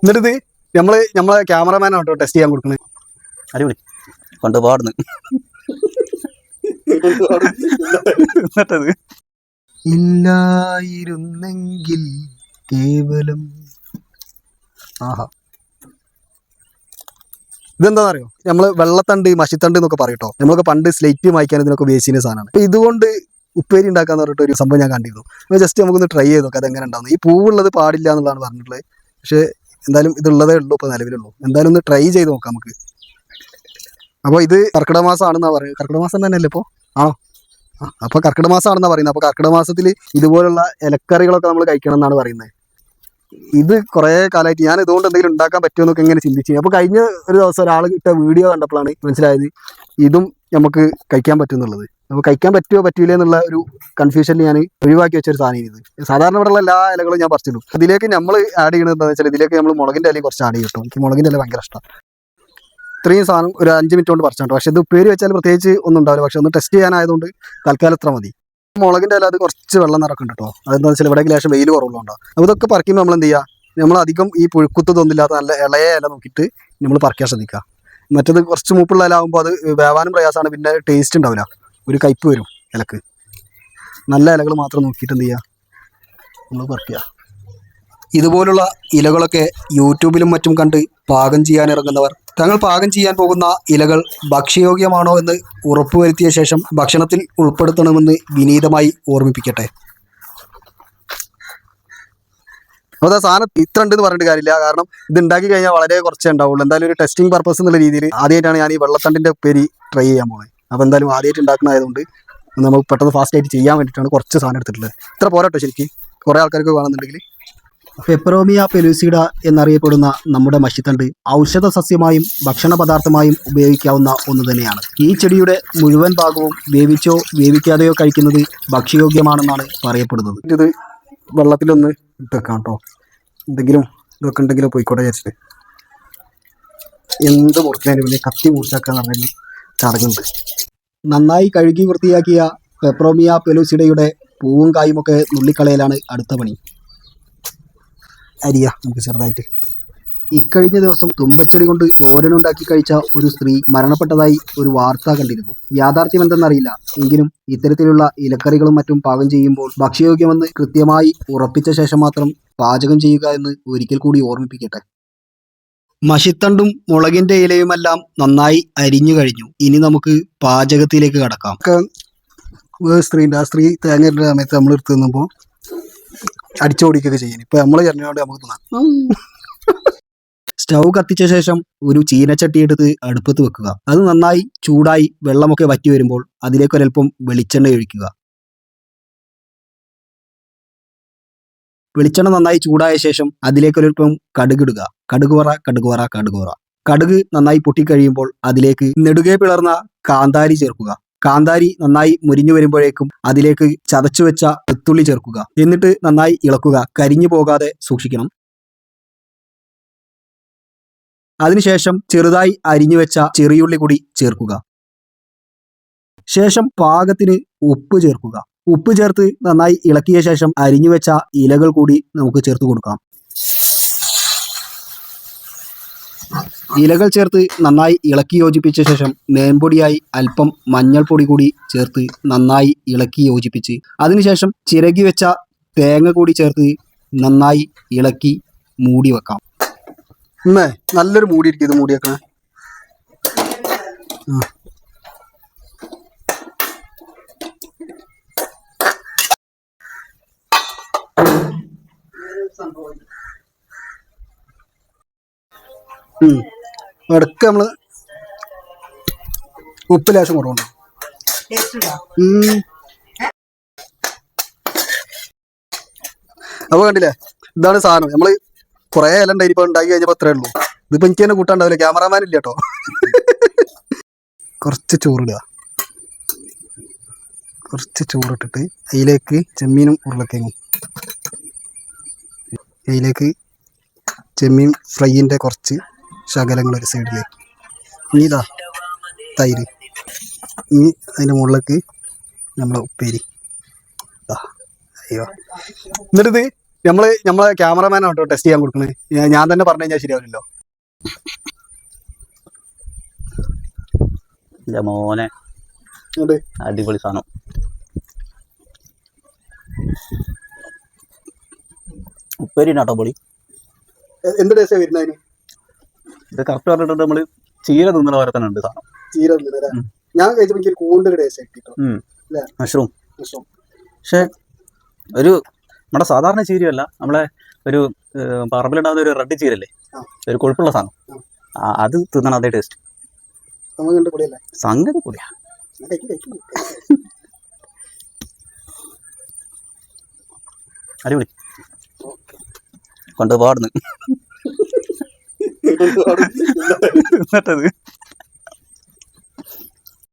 എന്നിട്ട് നമ്മൾ നമ്മളെ ക്യാമറമാനാണ് കേട്ടോ ടെസ്റ്റ് ചെയ്യാൻ കൊടുക്കുന്നത് അടിപൊളി. കൊണ്ട് പാടുന്നു എന്നിട്ടത്. ഇല്ലായിരുന്നെങ്കിൽ കേവലം ആഹാ. ഇതെന്താണെന്ന് അറിയോ നമ്മൾ വെള്ളത്തണ്ട് മഷിത്തണ്ട് എന്നൊക്കെ പറയട്ടോ നമ്മളൊക്കെ പണ്ട് സ്ലേറ്റ് മായ്ക്കാൻ ഇതിനൊക്കെ ഉപയോഗിച്ചിരുന്ന സാധനമാണ്. അപ്പൊ ഇതുകൊണ്ട് ഉപ്പേരി ഉണ്ടാക്കാന്ന് പറഞ്ഞിട്ട് ഒരു സംഭവം ഞാൻ കണ്ടിരുന്നു. ജസ്റ്റ് നമുക്കൊന്ന് ട്രൈ ചെയ്ത് നോക്കാം അതെങ്ങനെ ഉണ്ടാവുന്നു. ഈ പൂവുള്ളത് പാടില്ല എന്നുള്ളതാണ് പറഞ്ഞിട്ടുള്ളത്. പക്ഷേ എന്തായാലും ഇതുള്ളതേ ഉള്ളൂ ഇപ്പോൾ നിലവിലുള്ളൂ. എന്തായാലും ഒന്ന് ട്രൈ ചെയ്ത് നോക്കാം നമുക്ക്. അപ്പോൾ ഇത് കർക്കിടക മാസമാണെന്നാണ് പറയുന്നത്. കർക്കിടക മാസം തന്നെയല്ലേ ഇപ്പോൾ ആണോ? ആ, അപ്പോൾ കർക്കിടക മാസമാണെന്നാണ് പറയുന്നത്. അപ്പോൾ കർക്കിടക മാസത്തിൽ ഇതുപോലുള്ള ഇലക്കറികളൊക്കെ നമ്മൾ കഴിക്കണം എന്നാണ് പറയുന്നത്. ഇത് കുറേ കാലമായിട്ട് ഞാൻ ഇതുകൊണ്ട് എന്തെങ്കിലും ഉണ്ടാക്കാൻ പറ്റുമോ എന്നൊക്കെ ഇങ്ങനെ ചിന്തിച്ചു. അപ്പോൾ കഴിഞ്ഞ ഒരു ദിവസം ഒരാൾ ഇട്ട വീഡിയോ കണ്ടപ്പോഴാണ് മനസ്സിലായത് ഇതും നമുക്ക് കഴിക്കാൻ പറ്റും അപ്പൊ കഴിക്കാൻ പറ്റുമോ പറ്റൂലേ എന്നുള്ള ഒരു കൺഫ്യൂഷനിൽ ഞാൻ ഒഴിവാക്കി വെച്ചൊരു സാധനം ഇത്. സാധാരണ ഇവിടെയുള്ള എല്ലാ ഇലകളും ഞാൻ പറിച്ചിടും. ഇതിലേക്ക് നമ്മൾ ആഡ് ചെയ്യുന്നത് എന്താണെന്ന് വെച്ചാൽ ഇതിലേക്ക് നമ്മൾ മുളകിന്റെ ഇലയും കുറച്ച് ആഡ് ചെയ്യും എനിക്ക് മുളകിന്റെ ഇല ഭയങ്കര ഇഷ്ടമാണ് ഇത്രയും സാധനം ഒരു അഞ്ച് മിനിറ്റ് കൊണ്ട് പറിച്ചാട്ടോ പക്ഷേ ഇത് പേര് വെച്ചാൽ പ്രത്യേകിച്ച് ഒന്നും ഉണ്ടാവില്ല. പക്ഷെ ഒന്ന് ടെസ്റ്റ് ചെയ്യാനായതുകൊണ്ട് തൽക്കാലം ഇത്ര മതി. മുളകിന്റെ ഇല അത് കുറച്ച് വെള്ളം നിറക്കുന്നുണ്ട് കേട്ടോ. അതെന്താണെന്ന് വെച്ചാൽ ഇവിടെ ലേശം വെയിൽ കുറവുള്ളതുകൊണ്ടോ. അപ്പോൾ ഇതൊക്കെ പറിക്കുമ്പോൾ നമ്മൾ എന്ത് ചെയ്യുക നമ്മൾ അധികം ഈ പുഴുക്കുത്ത് തൊന്നില്ലാത്ത നല്ല ഇളയ ഇല നോക്കിയിട്ട് നമ്മൾ പറിക്കാൻ ശ്രദ്ധിക്കുക. മറ്റത് കുറച്ച് മൂപ്പുള്ള ഇല ആകുമ്പോൾ അത് വേവാനും പ്രയാസമാണ്. പിന്നെ ടേസ്റ്റ് ഉണ്ടാവില്ല. ഒരു കയ്പ് വരും ഇലക്ക്. നല്ല ഇലകൾ മാത്രം നോക്കിയിട്ട് എന്ത് ചെയ്യുക നമ്മൾ പറിക്കുക ഇതുപോലുള്ള ഇലകളൊക്കെ യൂട്യൂബിലും മറ്റും കണ്ട് പാകം ചെയ്യാൻ ഇറങ്ങുന്നവർ തങ്ങൾ പാകം ചെയ്യാൻ പോകുന്ന ഇലകൾ ഭക്ഷ്യയോഗ്യമാണോ എന്ന് ഉറപ്പുവരുത്തിയ ശേഷം ഭക്ഷണത്തിൽ ഉൾപ്പെടുത്തണമെന്ന് വിനീതമായി ഓർമ്മിപ്പിക്കട്ടെ. അപ്പോൾ ആ സാധനം ഇത്ര ഉണ്ടെന്ന് പറഞ്ഞിട്ട് കാര്യമില്ല. കാരണം ഇത് ഉണ്ടാക്കി കഴിഞ്ഞാൽ വളരെ കുറച്ചേ ഉണ്ടാവുള്ളൂ. എന്തായാലും ഒരു ടെസ്റ്റിംഗ് പർപ്പസ് എന്നുള്ള രീതിയിൽ ആദ്യമായിട്ടാണ് ഞാൻ ഈ വെള്ളത്തണ്ടിന്റെ പേര് ട്രൈ ചെയ്യാൻ പോകുന്നത് അപ്പോൾ എന്തായാലും ആദ്യമായിട്ട് ഉണ്ടാക്കുന്നതായതുകൊണ്ട് നമുക്ക് പെട്ടെന്ന് ഫാസ്റ്റ് ആയിട്ട് ചെയ്യാൻ വേണ്ടിയിട്ടാണ് കുറച്ച് സാധനം എടുത്തിട്ടുള്ളത്. ഇത്ര പോരാട്ടോ ശരിക്കും. കുറേ ആൾക്കാർക്ക് വേണമെന്നുണ്ടെങ്കിൽ ഫെപ്രോമിയ പെലൂസിഡ എന്നറിയപ്പെടുന്ന നമ്മുടെ മഷിത്തണ്ട് ഔഷധ സസ്യമായും ഭക്ഷണ പദാർത്ഥമായും ഉപയോഗിക്കാവുന്ന ഒന്ന് തന്നെയാണ്. ഈ ചെടിയുടെ മുഴുവൻ ഭാഗവും വേവിച്ചോ വേവിക്കാതെയോ കഴിക്കുന്നത് ഭക്ഷ്യയോഗ്യമാണെന്നാണ് പറയപ്പെടുന്നത്. ഇത് വെള്ളത്തിലൊന്ന് ഇട്ടേക്കാം കേട്ടോ എന്തെങ്കിലും ഇതൊക്കെ ഉണ്ടെങ്കിലും പോയിക്കോട്ടെ വിചാരിച്ചിട്ട്. എന്ത് പിന്നെ കത്തി മുറിച്ചാക്കാന്ന് പറഞ്ഞാൽ ചടങ്ങുണ്ട്. നന്നായി കഴുകി വൃത്തിയാക്കിയ പെപ്രോമിയ പെലൂസിഡയുടെ പൂവും കായുമൊക്കെ നുള്ളിക്കളയലാണ് അടുത്ത പണി. അരിയ നമുക്ക് ചെറുതായിട്ട്. ഇക്കഴിഞ്ഞ ദിവസം തുമ്പച്ചെടി കൊണ്ട് തോരനുണ്ടാക്കി കഴിച്ച ഒരു സ്ത്രീ മരണപ്പെട്ടതായി ഒരു വാർത്ത കണ്ടിരുന്നു. യാഥാർത്ഥ്യം എന്തെന്നറിയില്ല. എങ്കിലും ഇത്തരത്തിലുള്ള ഇലക്കറികളും മറ്റും പാകം ചെയ്യുമ്പോൾ ഭക്ഷ്യയോഗ്യമെന്ന് കൃത്യമായി ഉറപ്പിച്ച ശേഷം മാത്രം പാചകം ചെയ്യുക എന്ന് ഒരിക്കൽ കൂടി ഓർമ്മിപ്പിക്കട്ടെ. മഷിത്തണ്ടും മുളകിന്റെ ഇലയുമെല്ലാം നന്നായി അരിഞ്ഞു കഴിഞ്ഞു. ഇനി നമുക്ക് പാചകത്തിലേക്ക് കടക്കാം. സ്ത്രീന്റെ ആ സ്ത്രീ തേങ്ങ ഇടുന്ന സമയത്ത് നമ്മൾ എടുത്ത് തിന്നുമ്പോൾ അടിച്ചോടിക്കൊക്കെ ചെയ്യാൻ ഇപ്പൊ നമ്മൾ ചെറിയോണ്ട് നമുക്ക് തിന്നാം. സ്റ്റൗ കത്തിച്ച ശേഷം ഒരു ചീനച്ചട്ടി എടുത്ത് അടുപ്പത്ത് വെക്കുക. അത് നന്നായി ചൂടായി വെള്ളമൊക്കെ വറ്റി വരുമ്പോൾ അതിലേക്ക് ഒരൽപ്പം വെളിച്ചെണ്ണ ഒഴിക്കുക. വെളിച്ചെണ്ണ നന്നായി ചൂടായ ശേഷം അതിലേക്ക് ഒരൽപ്പം കടുകിടുക കടുകുവറ കടുകുവറ കടുകുവറ കടുക് നന്നായി പൊട്ടിക്കഴിയുമ്പോൾ അതിലേക്ക് നെടുകെ പിളർന്ന കാന്താരി ചേർക്കുക. കാന്താരി നന്നായി മുരിഞ്ഞു വരുമ്പോഴേക്കും അതിലേക്ക് ചതച്ചു വെച്ച വെത്തുള്ളി ചേർക്കുക. എന്നിട്ട് നന്നായി ഇളക്കുക. കരിഞ്ഞു പോകാതെ സൂക്ഷിക്കണം. അതിനുശേഷം ചെറുതായി അരിഞ്ഞു വെച്ച ചെറിയുള്ളി കൂടി ചേർക്കുക. ശേഷം പാകത്തിന് ഉപ്പ് ചേർക്കുക. ഉപ്പ് ചേർത്ത് നന്നായി ഇളക്കിയ ശേഷം അരിഞ്ഞു വെച്ച ഇലകൾ കൂടി നമുക്ക് ചേർത്ത് കൊടുക്കാം. ഇലകൾ ചേർത്ത് നന്നായി ഇളക്കി യോജിപ്പിച്ച ശേഷം മേൻപൊടിയായി അല്പം മഞ്ഞൾപ്പൊടി കൂടി ചേർത്ത് നന്നായി ഇളക്കി യോജിപ്പിച്ച് അതിനുശേഷം ചിരകി വെച്ച തേങ്ങ കൂടി ചേർത്ത് നന്നായി ഇളക്കി മൂടി വെക്കാം. നല്ലൊരു മൂടി ഇരിക്കും ഇത് മൂടി വെക്കണേ ഇടയ്ക്ക് നമ്മൾ ഉപ്പ് ലേശം കുറവുണ്ട്. അപ്പൊ കണ്ടില്ലേ? ഇതാണ് സാധനം. നമ്മൾ കൊറേ ഇല ഉണ്ടായി ഇപ്പൊ ഉണ്ടാക്കി കഴിഞ്ഞപ്പോ അത്രേ ഉള്ളൂ. ഇതിപ്പോ എനിക്ക് തന്നെ കൂട്ടാണ്ടാവില്ല ക്യാമറാമാൻ ഇല്ല കേട്ടോ. കുറച്ച് ചോറിടുക. കുറച്ച് ചോറിട്ടിട്ട് അതിലേക്ക് ചെമ്മീനും ഉരുളക്കിഴങ്ങും. അതിലേക്ക് ചെമ്മീൻ ഫ്രൈയിന്റെ കുറച്ച് ശകലങ്ങൾ ഒരു സൈഡിലേക്ക്. ഇനി ഇതാ തൈര്. ഇനി അതിന്റെ മുകളിലേക്ക് നമ്മളെ ഉപ്പേരി. അയ്യോ. എന്നിട്ട് ഇത് നമ്മൾ നമ്മളെ ക്യാമറമാനാണ് കേട്ടോ ടെസ്റ്റ് ചെയ്യാൻ കൊടുക്കുന്നത് ഞാൻ- തന്നെ പറഞ്ഞു കഴിഞ്ഞാൽ ശരിയാവില്ലല്ലോ. മോനെ. അടിപൊളി സാധനം. ഉപ്പേരി കേട്ടോ പൊളി എന്ത് ടേസ്റ്റ് വരുന്നതിന്? ഇത് കറക്റ്റ് പറഞ്ഞിട്ട് നമ്മൾ ചീര തിന്നല പോലെ തന്നെ ഉണ്ട് സാധനം. ചീര. ഞാൻ കഴിച്ചപ്പോൾ എനിക്ക് ടേസ്റ്റ്? മഷ്റൂം. പക്ഷെ ഒരു നമ്മുടെ സാധാരണ ചീരയല്ല നമ്മളെ ഒരു പറമ്പിലുണ്ടാകുന്ന ഒരു റെഡ് ചീരല്ലേ. ഒരു കൊഴുപ്പുള്ള സാധനം. അത് തിന്നണം അതേ ടേസ്റ്റ് സംഗതി കഴിക്കും. അടിപൊളി. കൊണ്ട് പാടുന്നു എന്നിട്ടത്